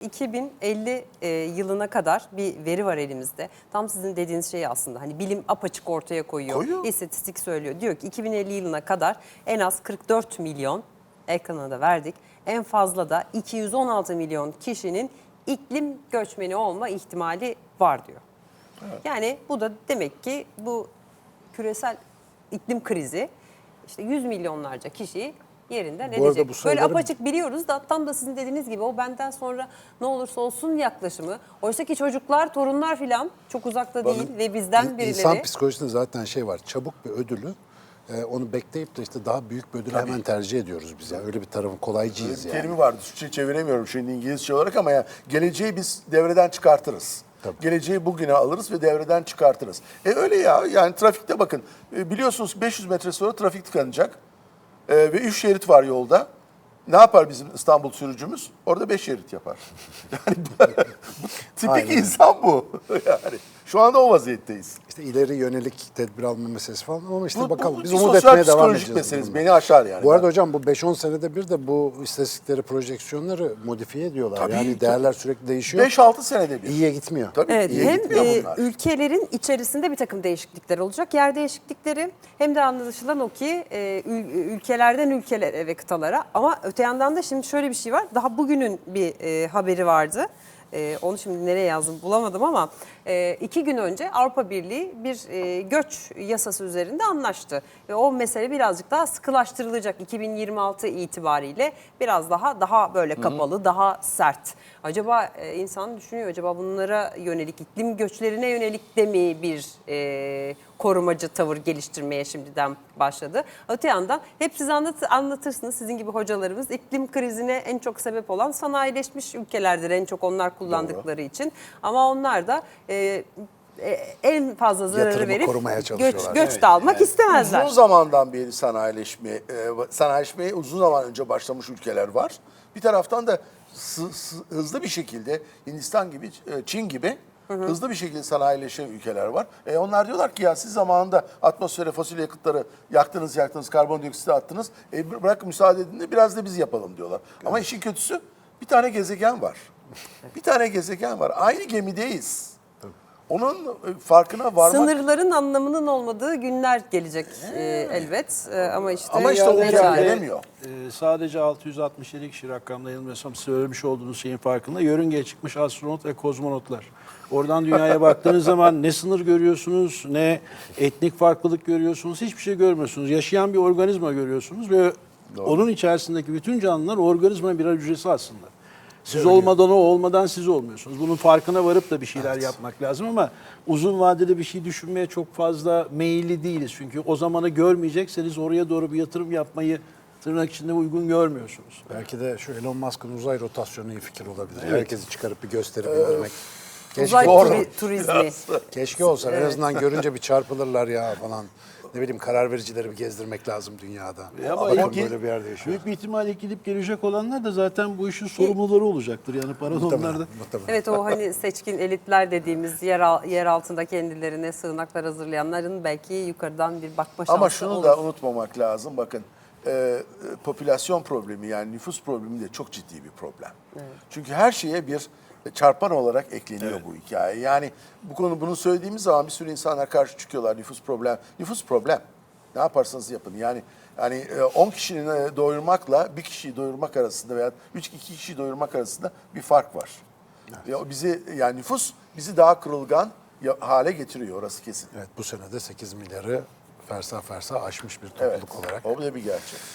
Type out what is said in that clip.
2050 e, yılına kadar bir veri var elimizde. Tam sizin dediğiniz şey aslında. Hani bilim apaçık ortaya koyuyor. Koyuyor. İstatistik söylüyor. Diyor ki 2050 yılına kadar en az 44 milyon ekrana da verdik. En fazla da 216 milyon kişinin iklim göçmeni olma ihtimali var diyor. Yani bu da demek ki bu küresel iklim krizi işte 100 milyonlarca kişiyi yerinden Bu edecek. bu Böyle apaçık biliyoruz da tam da sizin dediğiniz gibi o benden sonra ne olursa olsun yaklaşımı. Oysa ki çocuklar, torunlar filan çok uzakta değil ve bizden İn- birileri. İnsan psikolojisinde zaten şey var. Çabuk bir ödülü e, onu bekleyip de işte daha büyük bir ödülü hemen tercih ediyoruz biz. Yani öyle bir tarafı kolaycıyız Bir yani. terimi vardı. Türkçe çeviremiyorum şimdi İngilizce olarak ama ya geleceği biz devreden çıkartırız. Tabii. Geleceği bugüne alırız ve devreden çıkartırız. E öyle ya yani trafikte bakın e, biliyorsunuz 500 metre sonra trafik tıkanacak E, ve 3 şerit var yolda. Ne yapar bizim İstanbul sürücümüz? Orada 5 şerit yapar. Yani bu, bu tipik Aynen. insan bu. Yani şu anda o vaziyetteyiz. İşte ileri yönelik tedbir alma meselesi falan ama işte Bu, bakalım bu biz umut etmeye devam edeceğiz. meselesi. Beni aşar yani. Bu arada hocam bu 5-10 senede bir de bu istatistikleri, projeksiyonları modifiye ediyorlar. Tabii, yani tabii. değerler sürekli değişiyor. 5-6 senede bir. İyiye gitmiyor. Tabii Evet, iyiye hem gitmiyor e, bunlar. ülkelerin içerisinde bir takım değişiklikler olacak. Yer değişiklikleri hem de anlaşılan o ki e, ül- ülkelerden ülkelere ve kıtalara. Ama öte yandan da şimdi şöyle bir şey var. Daha bugünün bir e, haberi vardı. E, onu şimdi nereye yazdım bulamadım ama e, iki gün önce Avrupa Birliği bir e, göç yasası üzerinde anlaştı. Ve o mesele birazcık daha sıkılaştırılacak 2026 itibariyle biraz daha daha böyle kapalı, daha sert. Acaba e, insan düşünüyor acaba bunlara yönelik iklim göçlerine yönelik de mi bir e, korumacı tavır geliştirmeye şimdiden başladı. Öte yandan hep siz anlat, anlatırsınız sizin gibi hocalarımız iklim krizine en çok sebep olan sanayileşmiş ülkelerdir en çok onlar kullandıkları için. Ama onlar da e, e, en fazla zararı Yatırımı verip korumaya göç, çalışıyorlar. göç de almak istemezler. Uzun zamandan beri sanayileşme, e, sanayileşmeye uzun zaman önce başlamış ülkeler var. Bir taraftan da sı- sı- hızlı bir şekilde Hindistan gibi, e, Çin gibi hızlı bir şekilde sanayileşen ülkeler var. E onlar diyorlar ki ya siz zamanında atmosfere fosil yakıtları yaktınız yaktınız, karbondioksiti attınız. E bırakın müsaade edin de biraz da biz yapalım diyorlar. Ama işin kötüsü bir tane gezegen var. Bir tane gezegen var. Aynı gemideyiz. Onun e, farkına varmak Sınırların anlamının olmadığı günler gelecek e, elbet E, ama işte Ama işte o gelemiyor. Ee, sadece 667 kişi rakamda yanılmıyorsam söylemiş olduğunuz şeyin farkında. Yörüngeye çıkmış astronot ve kozmonotlar. Oradan dünyaya baktığınız zaman ne sınır görüyorsunuz, ne etnik farklılık görüyorsunuz, hiçbir şey görmüyorsunuz. Yaşayan bir organizma görüyorsunuz ve onun içerisindeki bütün canlılar organizmanın birer hücresi aslında. Siz olmadan o, olmadan siz olmuyorsunuz. Bunun farkına varıp da bir şeyler yapmak lazım ama uzun vadede bir şey düşünmeye çok fazla meyilli değiliz. Çünkü o zamanı görmeyecekseniz oraya doğru bir yatırım yapmayı tırnak içinde uygun görmüyorsunuz. Belki de şu Elon Musk'ın uzay rotasyonu iyi fikir olabilir. Herkesi çıkarıp bir gösterip indirmek. Keşke, Uzay turi- turizmi. keşke olsa en azından görünce bir çarpılırlar ya falan. Ne bileyim karar vericileri bir gezdirmek lazım dünyada. Ama Bakın ilk- böyle bir yerde yaşıyor. Büyük bir ihtimalle gidip gelecek olanlar da zaten bu işin sorumluları olacaktır. Yani para onlarda. Evet o hani seçkin elitler dediğimiz yer, yer altında kendilerine sığınaklar hazırlayanların belki yukarıdan bir bakma şansı Ama şunu olur. da unutmamak lazım. Bakın e, e, popülasyon problemi yani nüfus problemi de çok ciddi bir problem. Çünkü her şeye bir çarpan olarak ekleniyor bu hikaye. Yani bu konu bunu söylediğimiz zaman bir sürü insanlar karşı çıkıyorlar nüfus problem. Nüfus problem. Ne yaparsanız yapın. Yani yani e, 10 kişinin e, doyurmakla bir kişiyi doyurmak arasında veya 3 2 kişiyi doyurmak arasında bir fark var. Ve o bizi yani nüfus bizi daha kırılgan hale getiriyor orası kesin. Evet bu sene de 8 milyarı fersa fersa aşmış bir Evet. topluluk olarak. O da bir gerçek.